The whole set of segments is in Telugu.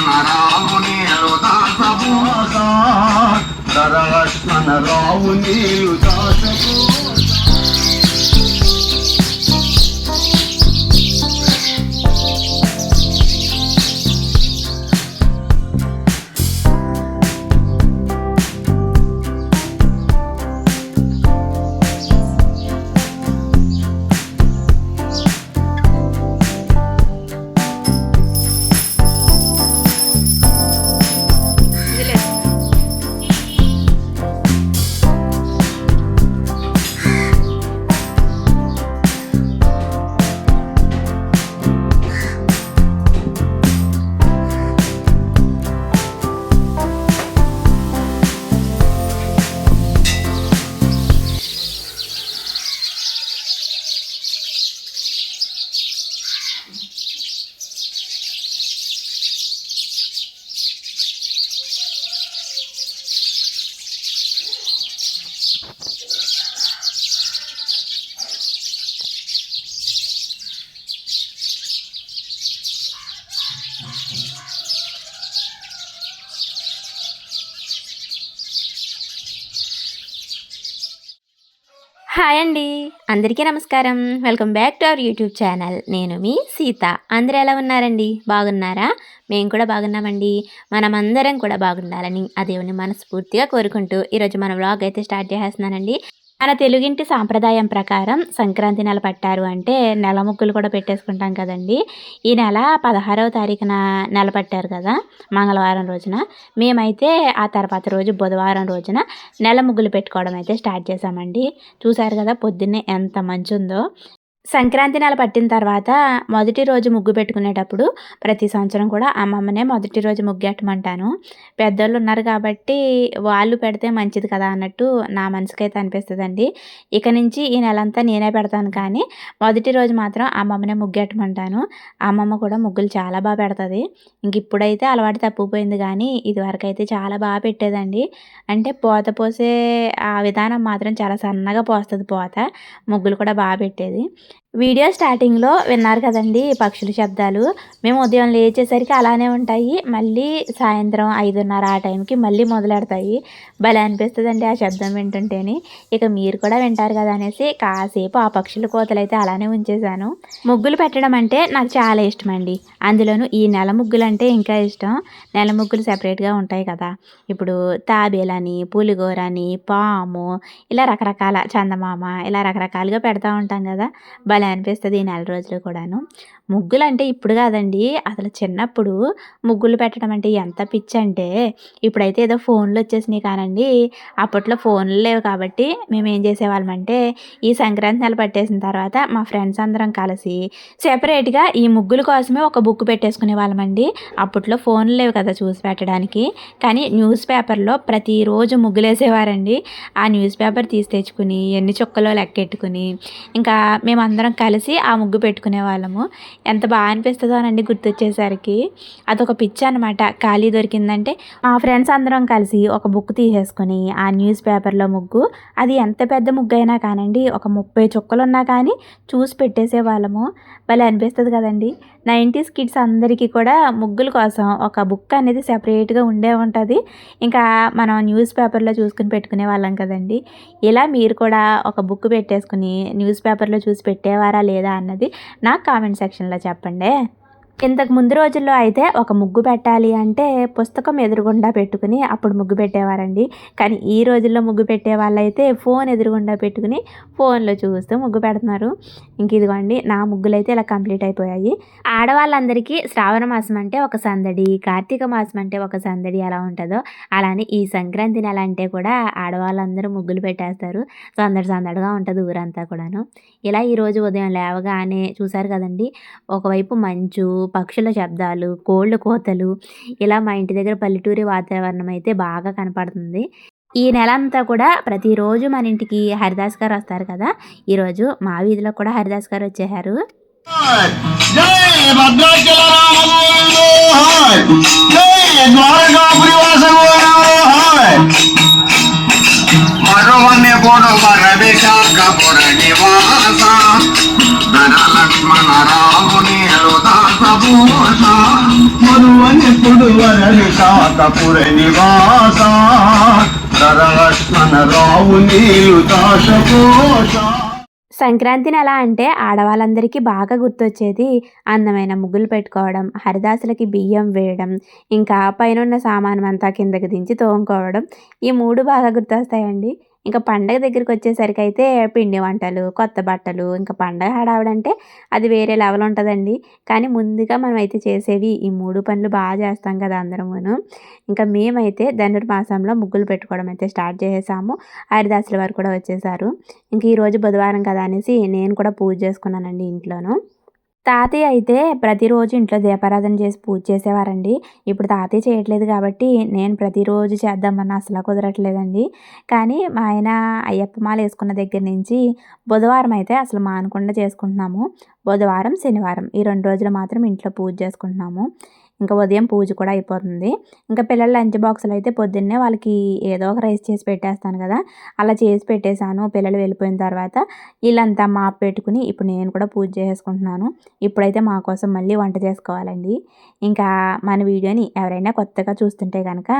లక్ష్మణ రాముని దాసబోస ధర లక్ష్మణ నీరు దాసపు హాయ్ అండి. అందరికీ నమస్కారం. Welcome back to our YouTube channel. నేను మీ సీత. అందరూ ఎలా ఉన్నారండి? బాగున్నారా? మేము కూడా బాగున్నామండి. మనమందరం కూడా బాగుండాలని ఆ దేవుని మనస్ఫూర్తిగా కోరుకుంటూ ఈరోజు మన వ్లాగ్ అయితే స్టార్ట్ చేసేస్తున్నానండి మన తెలుగింటి సాంప్రదాయం ప్రకారం సంక్రాంతి నెల పట్టారు అంటే నెల ముగ్గులు కూడా పెట్టేసుకుంటాం కదండి. ఈ నెల పదహారవ తారీఖున నెల పట్టారు కదా మంగళవారం రోజున. మేమైతే ఆ తర్వాత రోజు బుధవారం రోజున నెల ముగ్గులు పెట్టుకోవడం అయితే స్టార్ట్ చేసామండి చూసారు కదా పొద్దున్నే ఎంత మంచి ఉందో. సంక్రాంతి నెల పట్టిన తర్వాత మొదటి రోజు ముగ్గు పెట్టుకునేటప్పుడు ప్రతి సంవత్సరం కూడా అమ్మమ్మనే మొదటి రోజు ముగ్గెట్టమంటాను పెద్దోళ్ళు ఉన్నారు కాబట్టి వాళ్ళు పెడితే మంచిది కదా అన్నట్టు నా మనసుకైతే అనిపిస్తుందండి. ఇక నుంచి ఈ నెలంతా నేనే పెడతాను కానీ మొదటి రోజు మాత్రం అమ్మమ్మనే ముగ్గెట్టమంటాను అమ్మమ్మ కూడా ముగ్గులు చాలా బాగా పెడుతుంది. ఇంక ఇప్పుడైతే అలవాటు తప్పిపోయింది కానీ ఇదివరకు అయితే చాలా బాగా పెట్టేదండి. అంటే పోత పోసే ఆ విధానం మాత్రం చాలా సన్నగా పోస్తుంది పోత. ముగ్గులు కూడా బాగా పెట్టేది. వీడియో స్టార్టింగ్లో విన్నారు కదండి పక్షుల శబ్దాలు. మేము ఉదయం లేచేసరికి అలానే ఉంటాయి. మళ్ళీ సాయంత్రం ఐదున్నర ఆ టైంకి మళ్ళీ మొదలెడతాయి. భలే అనిపిస్తుందండి ఆ శబ్దం వింటుంటేనే. ఇక మీరు కూడా వింటారు కదా అనేసి కాసేపు ఆ పక్షుల కోతలు అయితే అలానే ఉంచేశాను. ముగ్గులు పెట్టడం అంటే నాకు చాలా ఇష్టం అండి అందులోనూ ఈ నెల ముగ్గులు అంటే ఇంకా ఇష్టం. నెల ముగ్గులు సెపరేట్గా ఉంటాయి కదా. ఇప్పుడు తాబేలని పులిగోరని పాము ఇలా రకరకాల చందమామ ఇలా రకరకాలుగా పెడతా ఉంటాం కదా. భలే అనిపిస్తుంది ఈ నెల రోజులు కూడాను. ముగ్గులు అంటే ఇప్పుడు కాదండి అసలు చిన్నప్పుడు ముగ్గులు పెట్టడం అంటే ఎంత పిచ్చి అంటే ఇప్పుడైతే ఏదో ఫోన్లు వచ్చేసినాయి కానండి. అప్పట్లో ఫోన్లు లేవు కాబట్టి మేము ఏం చేసేవాళ్ళం అంటే ఈ సంక్రాంతి నెల పట్టేసిన తర్వాత మా ఫ్రెండ్స్ అందరం కలిసి సెపరేట్గా ఈ ముగ్గుల కోసమే ఒక బుక్ పెట్టేసుకునే వాళ్ళమండి. అప్పట్లో ఫోన్లు లేవు కదా చూసి పెట్టడానికి. కానీ న్యూస్ పేపర్లో ప్రతిరోజు ముగ్గులు వేసేవారండి. ఆ న్యూస్ పేపర్ తీసి తెచ్చుకుని ఎన్ని చుక్కలో లెక్కెట్టుకుని ఇంకా మేమందరం కలిసి ఆ ముగ్గు పెట్టుకునే వాళ్ళము. ఎంత బాగా అనిపిస్తుందో అనండి గుర్తొచ్చేసరికి. అదొక పిచ్చి అనమాట ఖాళీ దొరికిందంటే మా ఫ్రెండ్స్ అందరం కలిసి ఒక బుక్ తీసేసుకొని ఆ న్యూస్ పేపర్లో ముగ్గు. అది ఎంత పెద్ద ముగ్గు అయినా కానండి ఒక ముప్పై చుక్కలు ఉన్నా కానీ చూసి పెట్టేసే వాళ్ళము. భలే అనిపిస్తుంది కదండి. నైంటీస్ కిడ్స్ అందరికీ కూడా ముగ్గుల కోసం ఒక బుక్ అనేది సెపరేట్గా ఉండే ఉంటుంది. ఇంకా మనం న్యూస్ పేపర్లో చూసుకుని పెట్టుకునే వాళ్ళం కదండి. ఇలా మీరు కూడా ఒక బుక్ పెట్టేసుకుని న్యూస్ పేపర్లో చూసి పెట్టేవారా లేదా అన్నది నాకు కామెంట్ సెక్షన్లో చెప్పండి. ఇంతకు ముందు రోజుల్లో అయితే ఒక ముగ్గు పెట్టాలి అంటే పుస్తకం ఎదురుగుండా పెట్టుకుని అప్పుడు ముగ్గు పెట్టేవారండి. కానీ ఈ రోజుల్లో ముగ్గు పెట్టే వాళ్ళైతే ఫోన్ ఎదురుగుండా పెట్టుకుని ఫోన్లో చూస్తూ ముగ్గు పెడుతున్నారు. ఇంక ఇదిగోండి నా ముగ్గులు అయితే ఇలా కంప్లీట్ అయిపోయాయి. ఆడవాళ్ళందరికీ శ్రావణ మాసం అంటే ఒక సందడి కార్తీక మాసం అంటే ఒక సందడి ఎలా ఉంటుందో అలానే ఈ సంక్రాంతి నెల అంటే కూడా ఆడవాళ్ళందరూ ముగ్గులు పెట్టేస్తారు. సందడి సందడిగా ఉంటుంది ఊరంతా కూడాను. ఇలా ఈరోజు ఉదయం లేవగానే చూసారు కదండి ఒకవైపు మంచు పక్షుల శబ్దాలు కోళ్ళ కోతలు ఇలా మా ఇంటి దగ్గర పల్లెటూరి వాతావరణం అయితే బాగా కనపడుతుంది. ఈ నెల అంతా కూడా ప్రతిరోజు మన ఇంటికి హరిదాస్ గారు వస్తారు కదా ఈరోజు మా వీధిలో కూడా హరిదాస్ గారు వచ్చేసారు జై మరువని పొడు మరవి జై ద్వారకాపురి వాసగోవిందో హాయ్ మరవన్య పోడు మరవిశాఖపుర నివాస. ధన లక్ష్మణ రాముని దాసభూష మరువన్య పొడు విశాఖపుర నివాస. లక్ష్మణ రావు నీలు దాశకోశ సంక్రాంతిని ఎలా అంటే ఆడవాళ్ళందరికీ బాగా గుర్తొచ్చేది అందమైన ముగ్గులు పెట్టుకోవడం హరిదాసులకి బియ్యం వేయడం ఇంకా పైన ఉన్న సామానం అంతా కిందకి దించి తోముకోవడం. ఈ మూడు బాగా గుర్తొస్తాయండి. ఇంకా పండగ దగ్గరికి వచ్చేసరికి అయితే పిండి వంటలు కొత్త బట్టలు ఇంకా పండగ హడావిడంటే అది వేరే లెవెల్ ఉంటుందండి. కానీ ముందుగా మనం అయితే చేసేవి ఈ మూడు పనులు బాగా చేస్తాం కదా అందరమును. ఇంకా మేమైతే ధనుర్మాసంలో ముగ్గులు పెట్టుకోవడం అయితే స్టార్ట్ చేసేసాము. హరిదాసుల వారు కూడా వచ్చేసారు. ఇంక ఈరోజు బుధవారం కదా అనేసి నేను కూడా పూజ చేసుకున్నానండి ఇంట్లోను. తాతయ్య అయితే ప్రతిరోజు ఇంట్లో దీపారాధన చేసి పూజ చేసేవారండి. ఇప్పుడు తాతయ్య చేయట్లేదు కాబట్టి నేను ప్రతిరోజు చేద్దామన్న అసలు కుదరట్లేదండి. కానీ మా ఆయన అయ్యప్ప మాల వేసుకున్న దగ్గర నుంచి బుధవారం అయితే అసలు మానకుండా చేసుకుంటున్నాము. బుధవారం శనివారం ఈ రెండు రోజులు మాత్రం ఇంట్లో పూజ చేసుకుంటున్నాము. ఇంకా ఉదయం పూజ కూడా అయిపోతుంది. ఇంకా పిల్లల లంచ్ బాక్సులు అయితే పొద్దున్నే వాళ్ళకి ఏదో ఒక రైస్ చేసి పెట్టేస్తాను కదా. అలా చేసి పెట్టేశాను. పిల్లలు వెళ్ళిపోయిన తర్వాత వీళ్ళంతా మాప్ పెట్టుకుని ఇప్పుడు నేను కూడా పూజ చేసుకుంటున్నాను. ఇప్పుడైతే మా కోసం మళ్ళీ వంట చేసుకోవాలండి. ఇంకా మన వీడియోని ఎవరైనా కొత్తగా చూస్తుంటే కనుక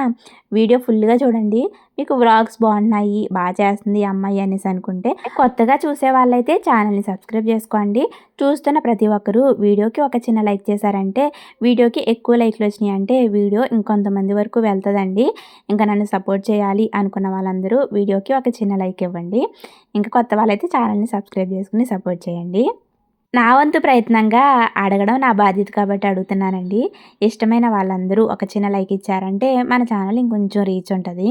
వీడియో ఫుల్గా చూడండి. మీకు వ్లాగ్స్ బాగున్నాయి బాగా చేస్తుంది అమ్మాయి అనేసి అనుకుంటే కొత్తగా చూసే వాళ్ళైతే ఛానల్ని సబ్స్క్రైబ్ చేసుకోండి. చూస్తున్న ప్రతి ఒక్కరూ వీడియోకి ఒక చిన్న లైక్ చేశారంటే వీడియోకి ఎక్కువ లైక్లు వచ్చినాయి అంటే వీడియో ఇంకొంతమంది వరకు వెళ్తుందండి. ఇంకా నన్ను సపోర్ట్ చేయాలి అనుకున్న వాళ్ళందరూ వీడియోకి ఒక చిన్న లైక్ ఇవ్వండి. ఇంకా కొత్త వాళ్ళైతే ఛానల్ని సబ్స్క్రైబ్ చేసుకుని సపోర్ట్ చేయండి. నా వంతు ప్రయత్నంగా అడగడం నా బాధ్యత కాబట్టి అడుగుతున్నానండి. ఇష్టమైన వాళ్ళందరూ ఒక చిన్న లైక్ ఇచ్చారంటే మన ఛానల్ ఇంకొంచెం రీచ్ ఉంటుంది.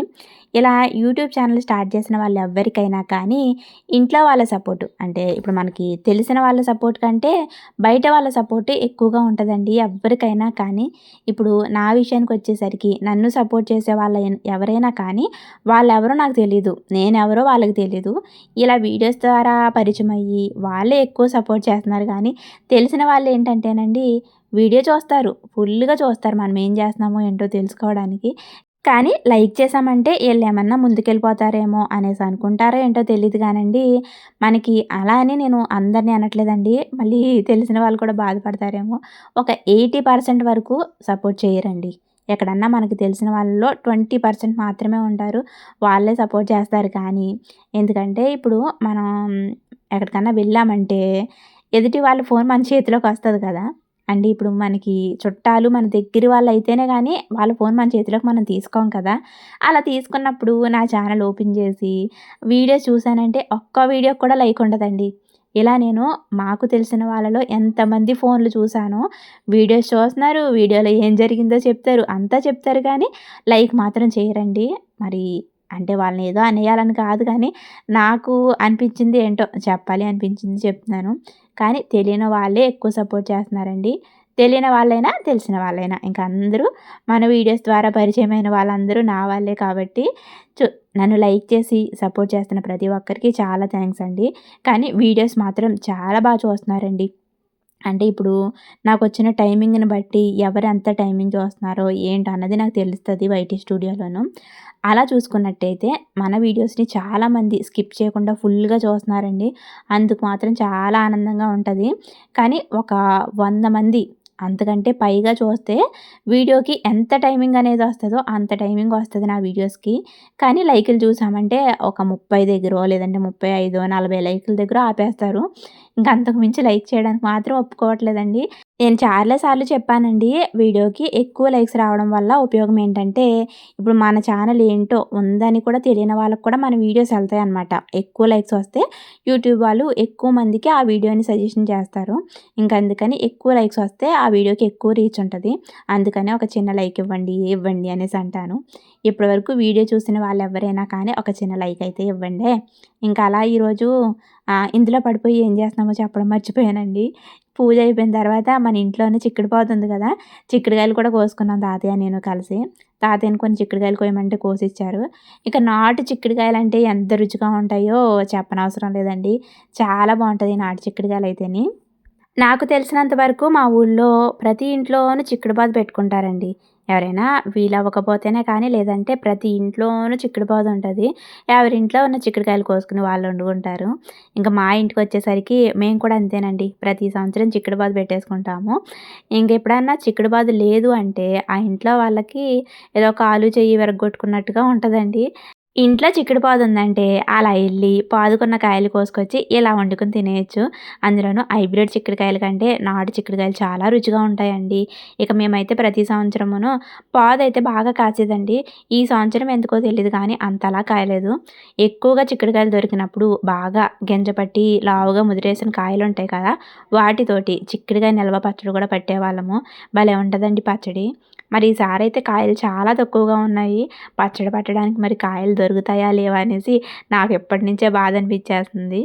ఇలా యూట్యూబ్ ఛానల్ స్టార్ట్ చేసిన వాళ్ళు ఎవరికైనా కానీ ఇంట్లో వాళ్ళ సపోర్ట్ అంటే ఇప్పుడు మనకి తెలిసిన వాళ్ళ సపోర్ట్ కంటే బయట వాళ్ళ సపోర్టే ఎక్కువగా ఉంటుందండి ఎవరికైనా కానీ. ఇప్పుడు నా విషయానికి వచ్చేసరికి నన్ను సపోర్ట్ చేసే వాళ్ళ ఎవరైనా కానీ వాళ్ళెవరో నాకు తెలియదు నేనెవరో వాళ్ళకి తెలియదు ఇలా వీడియోస్ ద్వారా పరిచయం అయ్యి వాళ్ళే ఎక్కువ సపోర్ట్ చేస్తున్నారు. కానీ తెలిసిన వాళ్ళు ఏంటంటేనండి వీడియో చూస్తారు. ఫుల్గా చూస్తారు మనం ఏం చేస్తున్నామో ఏంటో తెలుసుకోవడానికి. కానీ లైక్ చేసామంటే వీళ్ళు ఏమన్నా ముందుకెళ్ళిపోతారేమో అనేసి అనుకుంటారో ఏంటో తెలియదు కానండి. మనకి అలా అని నేను అందరినీ అనట్లేదండి. మళ్ళీ తెలిసిన వాళ్ళు కూడా బాధపడతారేమో. ఒక ఎయిటీ పర్సెంట్ వరకు సపోర్ట్ చేయరండి. ఎక్కడన్నా మనకు తెలిసిన వాళ్ళలో ట్వంటీ పర్సెంట్ మాత్రమే ఉంటారు. వాళ్ళే సపోర్ట్ చేస్తారు. కానీ ఎందుకంటే ఇప్పుడు మనం ఎక్కడికన్నా వెళ్ళామంటే ఎదుటి వాళ్ళ ఫోన్ మన చేతిలోకి వస్తుంది కదా. అండి ఇప్పుడు మనకి చుట్టాలు మన దగ్గర వాళ్ళు అయితేనే కానీ వాళ్ళ ఫోన్ మన చేతిలోకి మనం తీసుకోం కదా. అలా తీసుకున్నప్పుడు నా ఛానల్ ఓపెన్ చేసి వీడియో చూసానంటే ఒక్క వీడియో కూడా లైక్ ఉండదండి. ఇలా నేను మాకు తెలిసిన వాళ్ళలో ఎంతమంది ఫోన్లు చూశానో వీడియోస్ చూస్తున్నారు వీడియోలో ఏం జరిగిందో చెప్తారు అంతా చెప్తారు కానీ లైక్ మాత్రం చేయరండి. మరి అంటే వాళ్ళని ఏదో అనేయాలని కాదు కానీ నాకు అనిపించింది ఏంటో చెప్పాలి అనిపించింది చెప్తున్నాను. కానీ తెలియని వాళ్ళే ఎక్కువ సపోర్ట్ చేస్తున్నారండి. తెలియని వాళ్ళైనా తెలిసిన వాళ్ళైనా. ఇంకా అందరూ మన వీడియోస్ ద్వారా పరిచయమైన వాళ్ళందరూ నా వాళ్ళే కాబట్టి చూ నన్ను లైక్ చేసి సపోర్ట్ చేస్తున్న ప్రతి ఒక్కరికి చాలా థ్యాంక్స్ అండి. కానీ వీడియోస్ మాత్రం చాలా బాగా చూస్తున్నారండి. అంటే ఇప్పుడు నాకు వచ్చిన టైమింగ్ని బట్టి ఎవరు ఎంత టైమింగ్ చూస్తున్నారో ఏంటి అన్నది నాకు తెలుస్తుంది వైటీ స్టూడియోలోను. అలా చూసుకున్నట్టయితే మన వీడియోస్ని చాలామంది స్కిప్ చేయకుండా ఫుల్గా చూస్తున్నారండి. అందుకు మాత్రం చాలా ఆనందంగా ఉంటుంది. కానీ ఒక వంద మంది అంతకంటే పైగా చూస్తే వీడియోకి ఎంత టైమింగ్ అనేది వస్తుందో అంత టైమింగ్ వస్తుంది నా వీడియోస్కి. కానీ లైకులు చూసామంటే ఒక ముప్పై దగ్గర లేదంటే ముప్పై ఐదో నలభై లైకుల దగ్గర ఆపేస్తారు. ఇంకా అంతకు మించి లైక్ చేయడానికి మాత్రం ఒప్పుకోవట్లేదండి. నేను చాలా సార్లు చెప్పానండి వీడియోకి ఎక్కువ లైక్స్ రావడం వల్ల ఉపయోగం ఏంటంటే ఇప్పుడు మన ఛానల్ ఏంటో ఉందని కూడా తెలియని వాళ్ళకి కూడా మన వీడియోస్ వెళ్తాయి అనమాట ఎక్కువ లైక్స్ వస్తే యూట్యూబ్ వాళ్ళు ఎక్కువ మందికి ఆ వీడియోని సజెషన్ చేస్తారు. ఇంకా అందుకని ఎక్కువ లైక్స్ వస్తే ఆ వీడియోకి ఎక్కువ రీచ్ ఉంటుంది. అందుకని ఒక చిన్న లైక్ ఇవ్వండి ఇవ్వండి అనేసి అంటాను. ఇప్పటివరకు వీడియో చూసిన వాళ్ళు ఎవరైనా కానీ ఒక చిన్న లైక్ అయితే ఇవ్వండి. ఇంకా అలా ఈరోజు ఇందులో పడిపోయి ఏం చేస్తున్నామో చెప్పడం మర్చిపోయానండి. పూజ అయిపోయిన తర్వాత మన ఇంట్లోనే చిక్కుడుపోతుంది కదా చిక్కుడుకాయలు కూడా కోసుకున్నాం తాతయ్య నేను కలిసి. తాతయ్యని కొన్ని చిక్కుడుకాయలు కోయమంటే కోసిచ్చారు. ఇక నాటు చిక్కుడుకాయలు అంటే ఎంత రుచిగా ఉంటాయో చెప్పనవసరం లేదండి. చాలా బాగుంటుంది నాటు చిక్కుడుకాయలు అయితేని నాకు తెలిసినంత వరకు మా ఊళ్ళో ప్రతి ఇంట్లోనూ చిక్కుడు బాదు పెట్టుకుంటారండి. ఎవరైనా వీలవ్వకపోతేనే కానీ లేదంటే ప్రతి ఇంట్లోనూ చిక్కుడు బాదు ఉంటుంది. ఎవరింట్లో ఉన్న చిక్కుడుకాయలు కోసుకుని వాళ్ళు వండుకుంటారు. ఇంకా మా ఇంటికి వచ్చేసరికి మేము కూడా అంతేనండి. ప్రతి సంవత్సరం చిక్కుడు బాదు పెట్టేసుకుంటాము. ఇంక ఎప్పుడన్నా చిక్కుడు బాదు లేదు అంటే ఆ ఇంట్లో వాళ్ళకి ఏదో ఒక ఆలు చెయ్యి విరగొట్టుకున్నట్టుగా ఉంటుందండి. ఇంట్లో చిక్కుడు పాదు ఉందంటే అలా వెళ్ళి పాదుకున్న కాయలు కోసుకొచ్చి ఇలా వండుకొని తినేయచ్చు. అందులోనూ హైబ్రిడ్ చిక్కుడుకాయల కంటే నాటు చిక్కుడుకాయలు చాలా రుచిగా ఉంటాయండి. ఇక మేమైతే ప్రతి సంవత్సరమును పాదు అయితే బాగా కాసేదండి. ఈ సంవత్సరం ఎందుకో తెలియదు కానీ అంతలా కాయలేదు. ఎక్కువగా చిక్కుడుకాయలు దొరికినప్పుడు బాగా గింజపట్టి లావుగా ముదిరేసిన కాయలు ఉంటాయి కదా వాటితోటి చిక్కుడుకాయ నిల్వ పచ్చడి కూడా పట్టేవాళ్ళము. భలే ఉంటుందండి పచ్చడి. మరి ఈసారి అయితే కాయలు చాలా తక్కువగా ఉన్నాయి. పచ్చడి పట్టడానికి మరి కాయలు దొరుకుతాయా లేవా అనేసి నాకు ఎప్పటి నుంచే బాధ అనిపించేస్తుంది.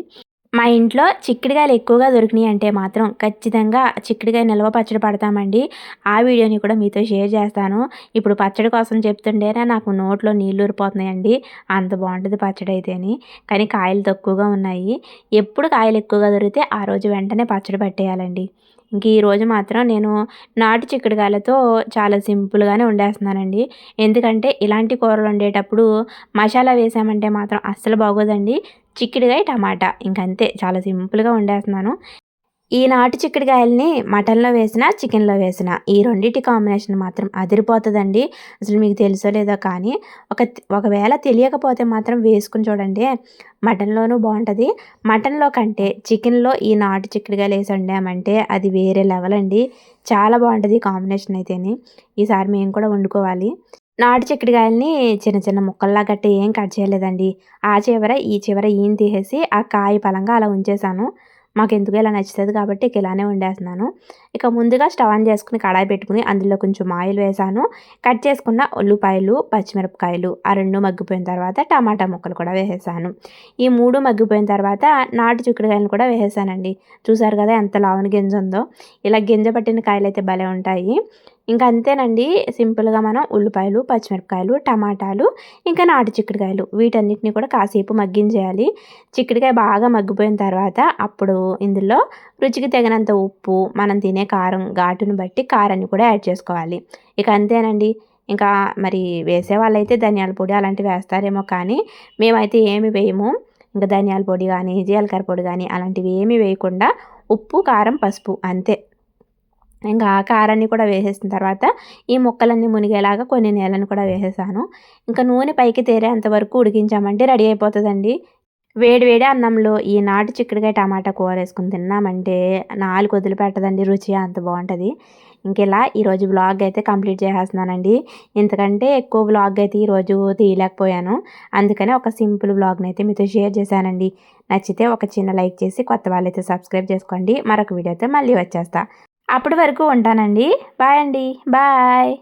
మా ఇంట్లో చిక్కుడుకాయలు ఎక్కువగా దొరికినాయి అంటే మాత్రం ఖచ్చితంగా చిక్కుడుకాయ నిల్వ పచ్చడి పడతామండి. ఆ వీడియోని కూడా మీతో షేర్ చేస్తాను. ఇప్పుడు పచ్చడి కోసం చెప్తుండేనా నాకు నోట్లో నీళ్ళు ఊరిపోతున్నాయండి. అంత బాగుంటుంది పచ్చడి అయితేని. కానీ కాయలు తక్కువగా ఉన్నాయి. ఎప్పుడు కాయలు ఎక్కువగా దొరికితే ఆ రోజు వెంటనే పచ్చడి పట్టేయాలండి. ఇంక ఈరోజు మాత్రం నేను నాటు చిక్కుడుకాయలతో చాలా సింపుల్గానే వండేస్తున్నానండి. ఎందుకంటే ఇలాంటి కూరలు వండేటప్పుడు మసాలా వేసామంటే మాత్రం అస్సలు బాగోదండి. చిక్కుడుకాయ టమాటా ఇంకంతే చాలా సింపుల్గా వండేస్తున్నాను. ఈ నాటు చిక్కుడుకాయల్ని మటన్లో వేసిన చికెన్లో వేసిన ఈ రెండింటి కాంబినేషన్ మాత్రం అదిరిపోతుందండి. అసలు మీకు తెలుసో లేదో కానీ ఒక ఒకవేళ తెలియకపోతే మాత్రం వేసుకుని చూడండి. మటన్లోనూ బాగుంటుంది మటన్లో కంటే చికెన్లో ఈ నాటు చిక్కుడుకాయలు వేసి వండామంటే అది వేరే లెవెల్ అండి. చాలా బాగుంటుంది కాంబినేషన్ అయితేని. ఈసారి మేము కూడా వండుకోవాలి. నాటు చిక్కుడుకాయల్ని చిన్న చిన్న ముక్కల్లా గట్టి ఏం కట్ చేయలేదండి. ఆ చివర ఈ చివర ఈయన తీసేసి ఆ కాయ పలంగా అలా ఉంచేసాను. మాకు ఎందుకు ఇలా నచ్చుతుంది కాబట్టి ఇక ఇలానే వండేస్తున్నాను. ఇక ముందుగా స్టవ్ ఆన్ చేసుకుని కడాయి పెట్టుకుని అందులో కొంచెం ఆయిల్ వేసాను. కట్ చేసుకున్న ఉల్లిపాయలు పచ్చిమిరపకాయలు ఆ రెండు మగ్గిపోయిన తర్వాత టమాటా ముక్కలు కూడా వేసేసాను. ఈ మూడు మగ్గిపోయిన తర్వాత నాటు చిక్కుడుకాయలను కూడా వేసేసానండి. చూసారు కదా ఎంత లావని గింజ ఉందో. ఇలా గింజ పట్టిన కాయలు అయితే భలే ఉంటాయి. ఇంకా అంతేనండి. సింపుల్గా మనం ఉల్లిపాయలు పచ్చిమిరపకాయలు టమాటాలు ఇంకా నాటు చిక్కుడుకాయలు వీటన్నిటిని కూడా కాసేపు మగ్గించేయాలి. చిక్కుడుకాయ బాగా మగ్గిపోయిన తర్వాత అప్పుడు ఇందులో రుచికి తగినంత ఉప్పు మనం తినే కారం ఘాటును బట్టి కారాన్ని కూడా యాడ్ చేసుకోవాలి. ఇక అంతేనండి. ఇంకా మరి వేసే వాళ్ళైతే ధనియాల పొడి అలాంటివి వేస్తారేమో కానీ మేమైతే ఏమి వేయము. ఇంకా ధనియాల పొడి కానీ జీలకర్ర పొడి కానీ అలాంటివి ఏమీ వేయకుండా ఉప్పు కారం పసుపు అంతే. ఇంకా కారాన్ని కూడా వేసేసిన తర్వాత ఈ ముక్కలన్నీ మునిగేలాగా కొన్ని నీళ్ళని కూడా వేసేసాను. ఇంకా నూనె పైకి తేరేంత వరకు ఉడికించామంటే రెడీ అయిపోతుందండి. వేడి వేడి అన్నంలో ఈ నాటు చిక్కుడుకాయ టమాటా కూర వేసుకుని తిన్నామంటే నాలుగు వదిలిపెట్టదండి రుచి అంత బాగుంటుంది. ఇంకెలా ఈరోజు బ్లాగ్ అయితే కంప్లీట్ చేసేస్తున్నానండి. ఎందుకంటే ఎక్కువ బ్లాగ్ అయితే ఈరోజు తీయలేకపోయాను. అందుకని ఒక సింపుల్ బ్లాగ్ని అయితే మీతో షేర్ చేశానండి. నచ్చితే ఒక చిన్న లైక్ చేసి కొత్త వాళ్ళైతే సబ్స్క్రైబ్ చేసుకోండి. మరొక వీడియోతో మళ్ళీ వచ్చేస్తా. అప్పటి వరకు ఉంటానండి. బాయ్ అండి. బాయ్.